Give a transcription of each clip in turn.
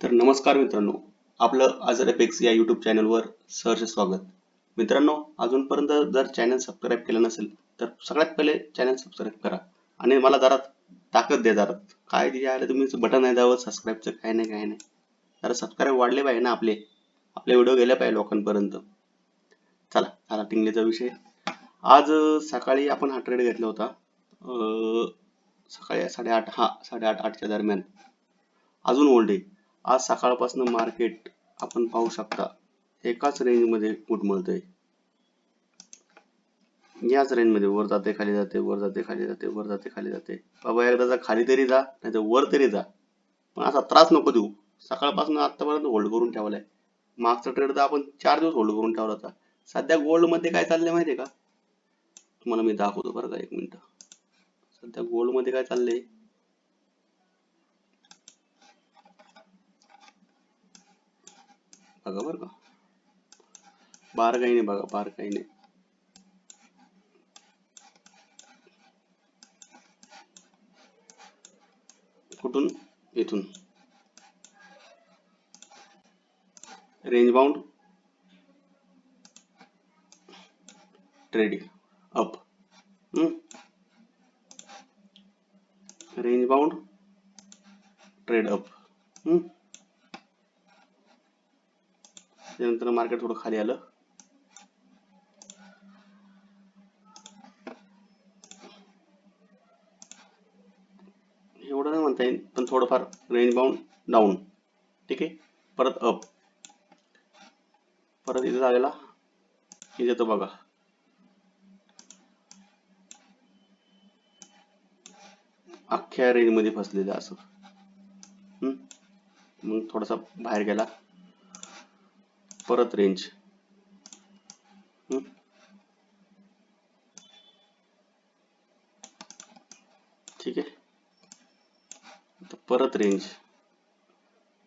तर नमस्कार मित्रांनो आपलं आजर एपेक्स या यूट्यूब चॅनलवर सहर्ष स्वागत. मित्रांनो अजूनपर्यंत जर चॅनल सबस्क्राईब केलं नसेल तर सगळ्यात पहिले चॅनल सबस्क्राईब करा. आणि मला जरा ताकद द्या जरा. काय जे तुम्ही बटन नाही द्यावं सबस्क्राईबचं काय नाही काय नाही. जरा सबस्क्राईब वाढले पाहिजे ना आपले. आपले व्हिडिओ गेले पाहिजे लोकांपर्यंत. चला चला टिंगलेचा विषय. आज सकाळी आपण हा ट्रेड घेतला होता. सकाळी साडेआठ हा साडेआठ आठच्या दरम्यान. अजून ओल्ड आहे. आज सकाळपासून मार्केट आपण पाहू शकता एकाच रेंजमध्ये उठमळतंय याच रेंजमध्ये वर जाते खाली जाते वर जाते खाली जाते वर जाते खाली जाते. बाबा एकदाचा खाली तरी जा नाही तर वर तरी जा. पण असा त्रास नको देऊ. सकाळपासून आतापर्यंत होल्ड करून ठेवलाय. मागचा ट्रेड तर आपण चार दिवस होल्ड करून ठेवला होता. सध्या गोल्डमध्ये काय चाललंय माहितीये का? तुम्हाला मी दाखवतो बरं का एक मिनिट. सध्या गोल्डमध्ये काय चाललंय? बघा बरं का बार काही नाही बघा बार काही नाही कुठून इथून range bound trading up range bound trade up त्यानंतर मार्केट थोडं खाली आलं. एवढं नाही म्हणता येईल पण थोडंफार रेंज बाउंड डाऊन ठीक आहे? परत अप परत इथे झालेला इथे तो बघा. अख्ख्या रेंजमध्ये फसलेलं असं. हम्म? मग थोडासा बाहेर गेला. परत रेंज ठीक आहे. परत रेंज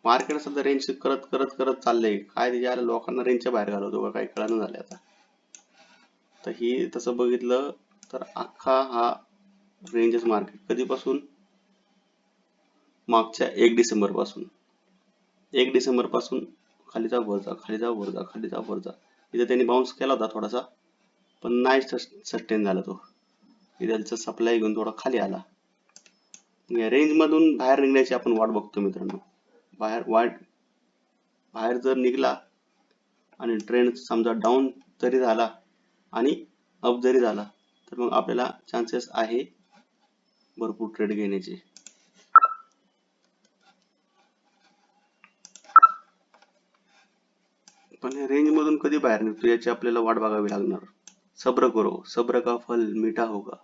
मार्केट सध्या रेंज करत करत करत चाललंय. काय त्याच्या लोकांना रेंजच्या बाहेर घालवतो का काही कळणं झालं आता. तर ही तसं बघितलं तर अख्खा हा रेंजच मार्केट कधीपासून? मागच्या एक डिसेंबरपासून एक डिसेंबरपासून खाली जा वर जा खाली जा वर जा खाली जा वर जा. इथे त्यांनी बाउन्स केला होता थोडासा पण नाही सस्टेन झाला तो. इथे त्याचा सप्लाय घेऊन थोडा खाली आला. या रेंज मधून बाहेर निघण्याची आपण वाट बघतो मित्रांनो. बाहेर वाट बाहेर जर निघला आणि ट्रेंड समजा डाऊन जरी झाला आणि अप जरी झाला तर मग आपल्याला चान्सेस आहे भरपूर ट्रेड घेण्याचे. पण रेंज मधून कधी बाहेर निघतो याची आपल्याला वाट बघावी लागणार. सब्र करो सब्र का फल मिठा होगा.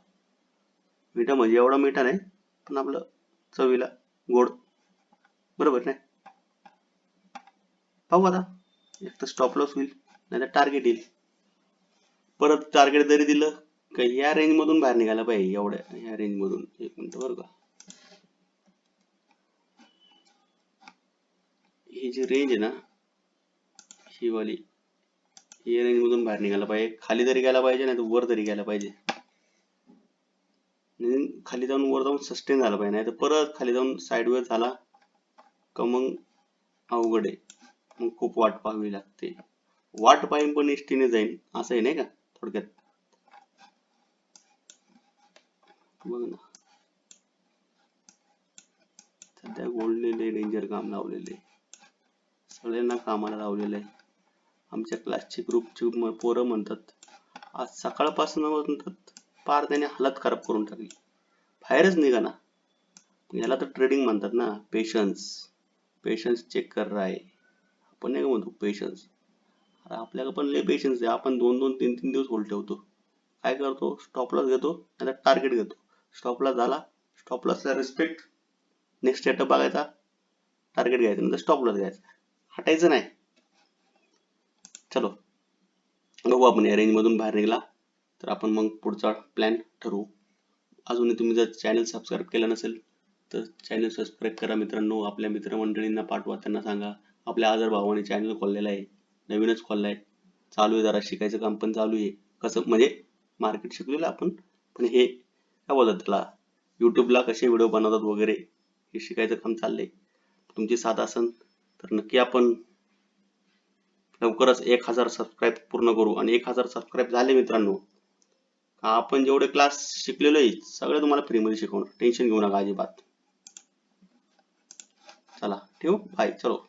मिठा म्हणजे एवढा मिठा नाही पण आपलं चवीला गोड. बरोबर नाही? पाहू आता. एक तर स्टॉप लॉस होईल नाही तर टार्गेट येईल. परत टार्गेट जरी दिलं का या रेंज मधून बाहेर निघायला पाहिजे एवढ्या या रेंज मधून. एक मिनिट बरं का? ही जी रेंज आहे ना ही वाली. ही रेंज मधून बाहेर निघायला पाहिजे. खाली तरी गेला पाहिजे नाही तर वर तरी गेला पाहिजे. खाली जाऊन वर जाऊन सस्टेन झाला पाहिजे. नाही तर परत खाली जाऊन साईडवेज झाला का मग अवघड आहे. मग खूप वाट पाहावी लागते. वाट पाहिन पण एसटीने जाईन. असं आहे नाही का? थोडक्यात. बघ ना. सध्या गोडलेले डेंजर काम लावलेले सगळ्यांना कामाला लावलेलं आहे आमच्या क्लासचे ग्रुपचे पोरं म्हणतात आज सकाळपासून म्हणतात पार त्याने हालत खराब करून टाकली. बाहेरच निघा ना. याला तर ट्रेडिंग म्हणतात ना पेशन्स पेशन्स चेक कर रहा आपण नाही का म्हणतो पेशन्स अरे आपल्याला पण लय पेशन्स आहे. आपण दोन दोन तीन तीन दिवस होल्ड ठेवतो. काय करतो? स्टॉपलाच घेतो नाही टार्गेट घेतो. स्टॉपला झाला स्टॉपलासला रिस्पेक्ट नेक्स्ट स्टेटअप बघायचा. टार्गेट घ्यायचं नंतर स्टॉपलाच घ्यायचा. हटायचं नाही. चलो. बघू आपण या रेंज मधून बाहेर निघाला. तर आपण मग पुढचा प्लॅन ठरवू. अजूनही तुम्ही जर चॅनल सबस्क्राईब केलं नसेल तर चॅनल सबस्क्राईब करा मित्रांनो. आपल्या मित्रमंडळींना पाठवा त्यांना सांगा. आपल्या आजार भावाने चॅनल खोललेला आहे. नवीनच खोलला आहे चालू आहे जरा शिकायचं काम पण चालू आहे. कसं म्हणजे मार्केट शिकलेलं आपण. पण हे काय बोलतात त्याला? युट्यूबला कसे व्हिडिओ बनवतात वगैरे हे शिकायचं काम चाललंय. तुमची साथ असन तर नक्की आपण लवकरच एक हजार सबस्क्राईब पूर्ण करू आणि एक हजार सबस्क्राईब झाले मित्रांनो. आपण जेवढे क्लास शिकलेलो आहे सगळे तुम्हाला फ्रीमध्ये शिकवणार. टेन्शन घेऊ नका अजिबात. चला ठेवू? बाय चलो.